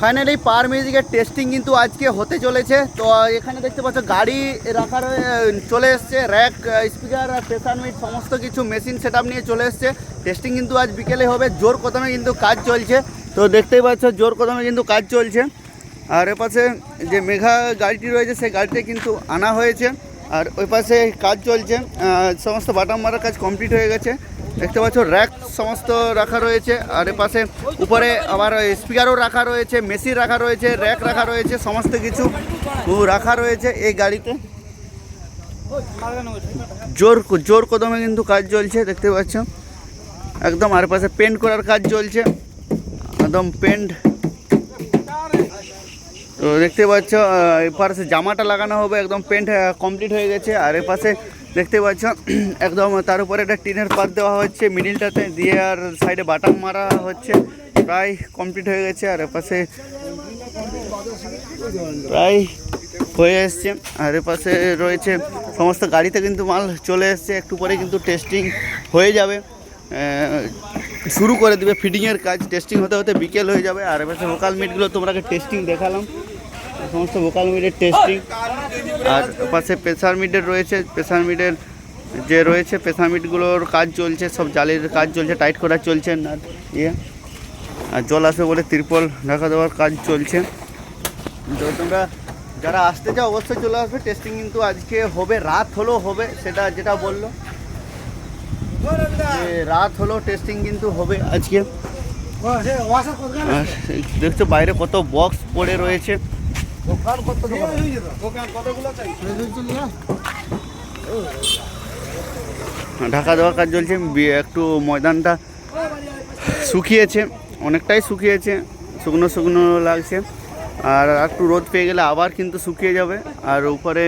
Finally পার মিউজিকের testing কিন্তু আজকে হতে চলেছে। তো এখানে দেখতে পাচ্ছ, গাড়ি রাখার চলে এসছে র্যাক স্পিকার প্রেসার মিট সমস্ত কিছু মেশিন সেট নিয়ে চলে এসছে। টেস্টিং কিন্তু আজ বিকেলে হবে, জোর কদমে কিন্তু কাজ চলছে। তো, দেখতেই পাচ্ছ, জোর কদমে কিন্তু কাজ চলছে। আর এ পাশে যে মেঘা গাড়িটি রয়েছে, সেই গাড়িতে কিন্তু আনা হয়েছে। আর ওই পাশে কাজ চলছে সমস্ত বাটাম মারার কাজ কমপ্লিট হয়ে গেছে। দেখতে পাচ্ছ র্যাক সমস্ত রাখা রয়েছে। আর পাশে উপরে আবার স্পিকারও রাখা রয়েছে মেশিন রাখা রয়েছে র্যাক রাখা রয়েছে সমস্ত কিছু রাখা রয়েছে এই গাড়িতে। জোর জোর কদমে কিন্তু কাজ চলছে দেখতে পাচ্ছ। একদম আর পাশে পেন্ট করার কাজ চলছে। একদম পেন্ট তো দেখতে পাচ্ছ আহ, এই পাশে জামাটা লাগানো হবে একদম পেন্ট কমপ্লিট হয়ে গেছে। আর এ পাশে দেখতে পাচ্ছ, একদম তার উপরে একটা টিনের পাত দেওয়া হচ্ছে মিডিলটাতে দিয়ে আর সাইডে বাটাম মারা হচ্ছে, প্রায় কমপ্লিট হয়ে গেছে, আর এপাশে প্রায় হয়ে এসছে, আর এপাশে রয়েছে, সমস্ত গাড়িতে কিন্তু মাল চলে এসছে, একটু পরে কিন্তু টেস্টিং হয়ে যাবে শুরু করে দেবে ফিটিংয়ের কাজ টেস্টিং হতে হতে বিকেল হয়ে যাবে, আর এপাশে লোকাল মিটগুলো তোমাকে টেস্টিং দেখালাম। সমস্ত ভোকাল মিডের টেস্টিং আর পাশে প্রেসার মিডের রয়েছে প্রেসার মিডের যে রয়েছে প্রেসার মিটগুলোর কাজ চলছে, সব জালের কাজ চলছে টাইট করা চলছে না ইয়ে। আর জল আসবে বলে তিরপল ঢাকা দেওয়ার কাজ চলছে। তো তোমরা যারা আসতে চাও, অবশ্যই চলে আসবে। টেস্টিং কিন্তু আজকে হবে, রাত হলেও হবে, সেটা যেটা বলল। রাত হলেও টেস্টিং কিন্তু হবে আজকে। দেখছ বাইরে কত বক্স পড়ে রয়েছে। ঢাকা দেওয়ার কাজ চলছে একটু ময়দানটা শুকিয়েছে অনেকটাই শুকিয়েছে শুকনো শুকনো লাগছে। আর একটু রোদ পেয়ে গেলে আবার কিন্তু শুকিয়ে যাবে। আর উপরে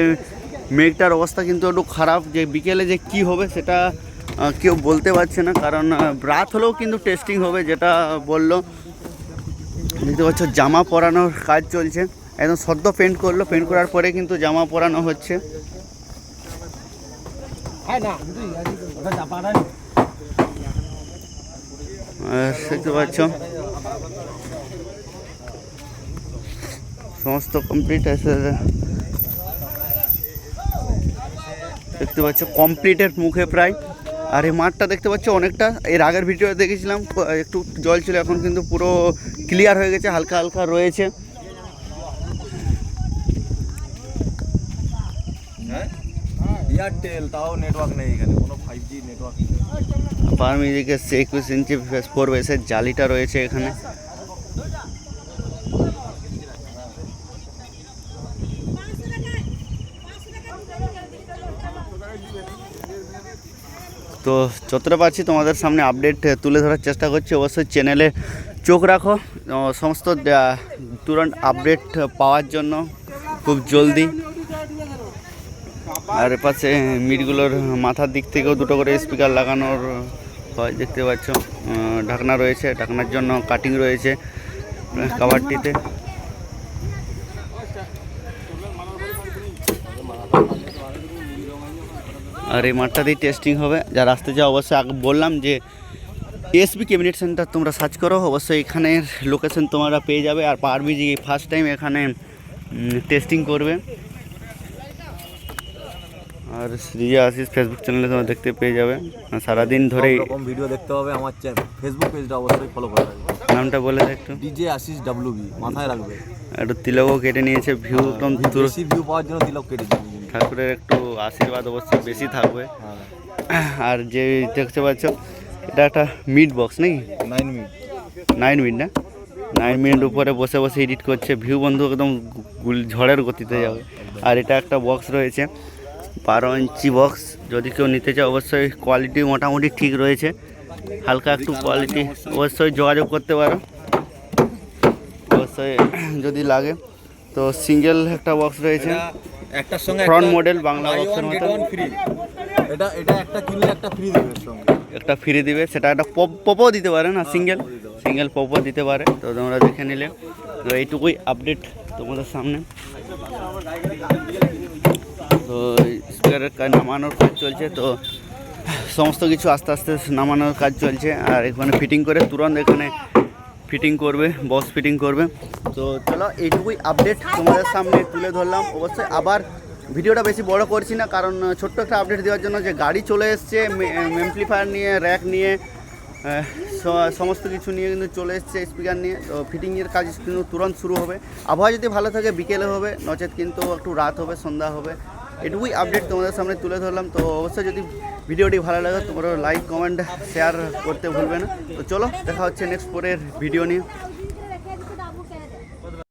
মেঘটার অবস্থা কিন্তু একটু খারাপ যে বিকেলে যে কি হবে সেটা কেউ বলতে পারছে না। কারণ রাত হলেও কিন্তু টেস্টিং হবে যেটা বলল। দেখতে পাচ্ছ জামা পরানোর কাজ চলছে। একদম সদ্য পেন্ট করল পেন্ট করার পরে কিন্তু জামা পরানো হচ্ছে। আর দেখতে পাচ্ছ। সমস্ত কমপ্লিট আছে। দেখতে পাচ্ছ কমপ্লিটের মুখে প্রায়। আর এই মাঠটা দেখতে পাচ্ছ অনেকটা এর আগের ভিডিও দেখেছিলাম একটু জল ছিল এখন কিন্তু পুরো ক্লিয়ার হয়ে গেছে হালকা হালকা রয়েছে। এয়ারটেল তাও নেটওয়ার্ক নেই এখানে, কোনো ফাইভ জি নেটওয়ার্ক নেই। পারমিদিকে একুশ ইঞ্চি ফোর বেসের জালিটা রয়েছে এখানে। তো যতটা পারছি তোমাদের সামনে আপডেট তুলে ধরার চেষ্টা করছি। অবশ্যই চ্যানেলে চোখ রাখো। সমস্ত তুরন্ত আপডেট পাওয়ার জন্য খুব জলদি। আর পাশে মিটগুলোর মাথার দিক থেকেও দুটো করে স্পিকার লাগানোর হয়, দেখতে পাচ্ছ। ঢাকনা রয়েছে, ঢাকনার জন্য কাটিং রয়েছে কাভারটিতে আর এই মাঠটাতেই টেস্টিং হবে। যারা আসতে চাও, অবশ্যই আগে বললাম যে এসবি ক্যাবিনেট সেন্টার তোমরা সার্চ করো, অবশ্যই এখানের লোকেশন তোমরা পেয়ে যাবে। আর পারবিজি ফার্স্ট টাইম এখানে টেস্টিং করবে। আর শ্রীজা আশিস ফেসবুক চ্যানেলে তোমরা দেখতে পেয়ে যাবে। আর সারাদিন ধরেই সব রকম ভিডিও দেখতে হবে আমার ফেসবুক পেজটা অবশ্যই ফলো করে নামটা বলে একটু। ডিজে আশিস ডাব্লু বি মাথায় রাখবে। একটু তিলকও কেটে নিয়েছে ভিউ একদম তুর বেশি ভিউ পাওয়ার জন্য তিলক কেটেছি ঠাকুরের একটু আশীর্বাদ অবশ্যই বেশি থাকবে। হ্যাঁ। আর যে দেখতে পাচ্ছ এটা একটা মিড বক্স নাকি? নাইন মিনিট নাইন মিনিট না? নাইন মিনিট উপরে বসে বসে এডিট করছে ভিউ বন্ধু একদম ঝড়ের গতিতে যাবে। আর এটা একটা বক্স রয়েছে। বারো ইঞ্চি বক্স। যদি কেউ নিতে চায় অবশ্যই কোয়ালিটি মোটামুটি ঠিক রয়েছে। হালকা একটু কোয়ালিটি অবশ্যই যোগাযোগ করতে পারো। অবশ্যই যদি লাগে তো সিঙ্গেল একটা বক্স রয়েছে। একটার সঙ্গে ফ্রন্ট মডেল বাংলা বক্সের মতো। এটা এটা একটা কিনলে একটা ফ্রি দেবে সঙ্গে। একটা ফ্রি দিবে সেটা একটা পপ পপও দিতে পারে না সিঙ্গেল সিঙ্গেল পপও দিতে পারে। তো তোমরা দেখে নিলে। তো এইটুকুই আপডেট তোমাদের সামনে। তো কাজ নামানোর কাজ চলছে, তো সমস্ত কিছু আস্তে আস্তে নামানোর কাজ চলছে। আর এখানে ফিটিং করে তুরন্ত এখানে ফিটিং করবে বক্স ফিটিং করবে। তো চলো, এইটুকুই আপডেট তোমাদের সামনে তুলে ধরলাম। অবশ্যই আবার ভিডিওটা বেশি বড় করছি না, কারণ ছোট্ট একটা আপডেট দেওয়ার জন্য যে গাড়ি চলে এসছে এমপ্লিফায়ার নিয়ে র্যাক নিয়ে সমস্ত কিছু নিয়ে কিন্তু চলে এসছে স্পিকার নিয়ে। তো ফিটিংয়ের কাজ কিন্তু তুরন্ত শুরু হবে। আবহাওয়া যদি ভালো থাকে, বিকেলে হবে, নচেত কিন্তু একটু রাত হবে, সন্ধ্যা হবে। এটুকুই আপডেট তোমাদের সামনে তুলে ধরলাম। তো অবশ্যই যদি ভিডিওটি ভালো লাগে, তোমরা লাইক কমেন্ট শেয়ার করতে ভুলবে না। তো চলো, দেখা হচ্ছে নেক্সট পরের ভিডিও নিয়ে।